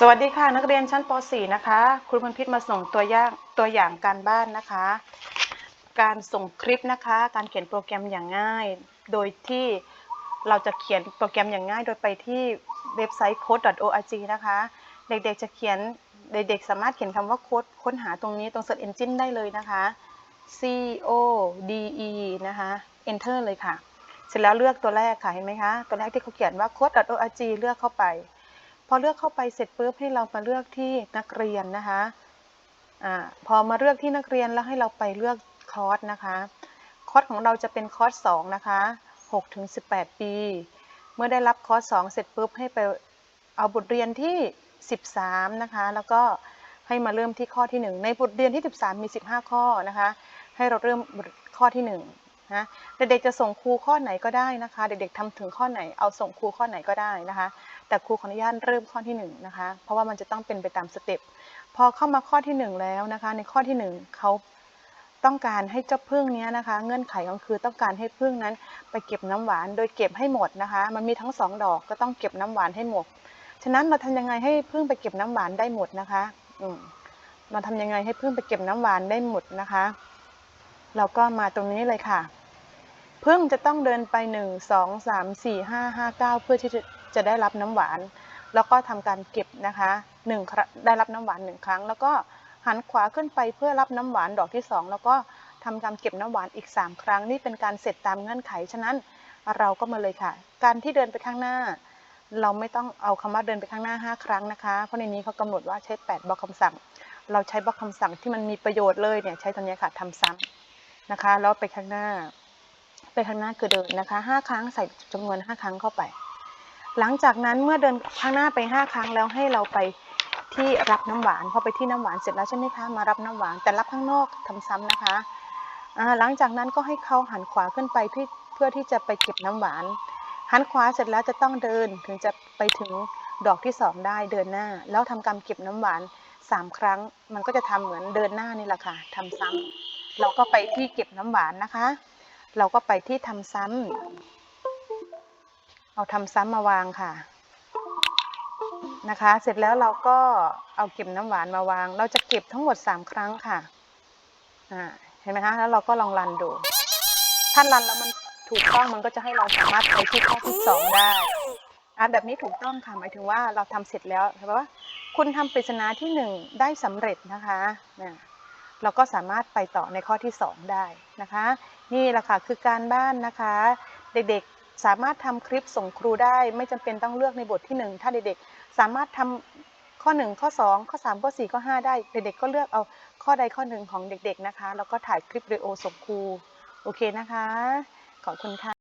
สวัสดีค่ะ นักเรียนชั้นป .4 นะคะ ครูพันพิษมาส่งตัวอย่างตัวอย่างการบ้านนะคะ การส่งคลิปนะคะ การเขียนโปรแกรมอย่างง่าย โดยที่เราจะเขียนโปรแกรมอย่างง่าย โดยไปที่เว็บไซต์ code.org นะคะ เด็กๆจะเขียนเด็กๆสามารถเขียนคำว่าโค้ดค้นหาตรงนี้ตรง Search Engine ได้เลยนะคะ C O D E นะคะ Enter เลยค่ะ เสร็จแล้วเลือกตัวแรกค่ะเห็นไหมคะ ตัวแรกที่เขาเขียนว่า code.org เลือกเข้าไป พอเลือกเข้าไปเสร็จปุ๊บให้เรามาเลือกที่นักเรียนนะคะอ่าพอมาเลือกที่นักเรียนแล้วให้เราไปเลือกคอร์สนะคะ คอร์สของเราจะเป็นคอร์ส2นะคะ6ถึง18 ปี เมื่อได้รับคอร์ส2เสร็จปุ๊บให้ไปเอาบทเรียนที่ 13 นะคะ แล้วก็ให้มาเริ่มที่ข้อที่ 1 ในบทเรียนที่ 13 มี 15 ข้อนะคะ ให้เราเริ่มข้อที่1นะเด็กๆจะส่งครูข้อไหนก็ได้นะคะ เด็กๆทำถึงข้อไหนเอาส่งครูข้อไหนก็ได้นะคะ แต่ครูขออนุญาตเริ่มข้อที่1นงนะคะ เพราะว่ามันจะต้องเป็นไปตามสเต็ป พอเข้ามาข้อที่ 1 แล้วนะคะ ในข้อที่ 1เขาต้องการให้เจ้าพึ่งเนี้ยนะคะ เงื่อนไขก็คือต้องการให้พึ่งนั้นไปเก็บน้ำหวานโดยเก็บให้หมดนะคะ มันมีทั้งสองดอกก็ต้องเก็บน้ำหวานให้หมด ฉะนั้นเราทำยังไงให้พึ่งไปเก็บน้ำหวานได้หมดนะคะอืมเราทำยังไงให้พึ่งไปเก็บน้ำหวานได้หมดนะคะ เราก็มาตรงนี้เลยค่ะพึ่งจะต้องเดินไป 1 2 3 4 5 5 9 เพื่อที่จะ จะได้รับน้ำหวาน แล้วก็ทำการเก็บนะคะหนึ่งได้รับน้ำหวานหนึ่งครั้ง แล้วก็หันขวาขึ้นไปเพื่อรับน้ำหวานดอกที่ 2 แล้วก็ทำการเก็บน้ำหวานอีก 3 ครั้ง นี่เป็นการเสร็จตามเงื่อนไข ฉะนั้นเราก็มาเลยค่ะ การที่เดินไปข้างหน้า เราไม่ต้องเอาคำว่าเดินไปข้างหน้า 5 ครั้งนะคะ เพราะในนี้เขากำหนดว่าใช้ 8บล็อกคำสั่ง เราใช้บล็อกคำสั่งที่มันมีประโยชน์เลยเนี่ยใช้ตัวนี้ค่ะทำซ้ำนะคะแล้วไปข้างหน้า ไปข้างหน้าคือเดินนะคะ 5 ครั้งใส่จำนวน 5 ครั้งเข้าไป หลังจากนั้นเมื่อเดินข้างหน้าไป 5 ครั้งแล้วให้เราไปที่รับน้ำหวานพอไปที่น้ำหวานเสร็จแล้วใช่ไหมคะมารับน้ำหวานแต่รับข้างนอกทำซ้ำนะคะหลังจากนั้นก็ให้เขาหันขวาขึ้นไปเพื่อเพื่อที่จะไปเก็บน้ำหวานหันขวาเสร็จแล้วจะต้องเดินถึงจะไปถึงดอกที่สองได้เดินหน้า แล้วทำการเก็บน้ำหวานสามครั้ง มันก็จะทำเหมือนเดินหน้านี่แหละค่ะทำซ้ำเราก็ไปที่เก็บน้ำหวานนะคะ เราก็ไปที่ทำซ้ำ เอาทำซ้ำมาวางค่ะนะคะ เสร็จแล้วเราก็เอาเก็บน้ำหวานมาวาง เราจะเก็บทั้งหมด 3 ครั้งค่ะอ่าเห็นไหมคะแล้วเราก็ลองรันดูถ้ารันแล้วมันถูกต้องมันก็จะให้เราสามารถไปที่ข้อที่สองได้อะแบบนี้ถูกต้องค่ะหมายถึงว่าเราทำเสร็จแล้วแปลว่าคุณทำปริศนาที่หนึ่งได้สำเร็จนะคะเนี่ยเราก็สามารถไปต่อในข้อที่สองได้นะคะ นี่แหละค่ะคือการบ้านนะคะ เด็กๆ สามารถทำคลิปส่งครูได้ ไม่จำเป็นต้องเลือกในบทที่หนึ่งถ้าเด็กๆ สามารถทำข้อหนึ่งข้อสองข้อสามข้อสี่ข้อห้าได้ เด็กๆ ก็เลือกเอาข้อใดข้อหนึ่งของเด็กๆนะคะ แล้วก็ถ่ายคลิปวิดีโอส่งครู โอเคนะคะ ขอบคุณค่ะ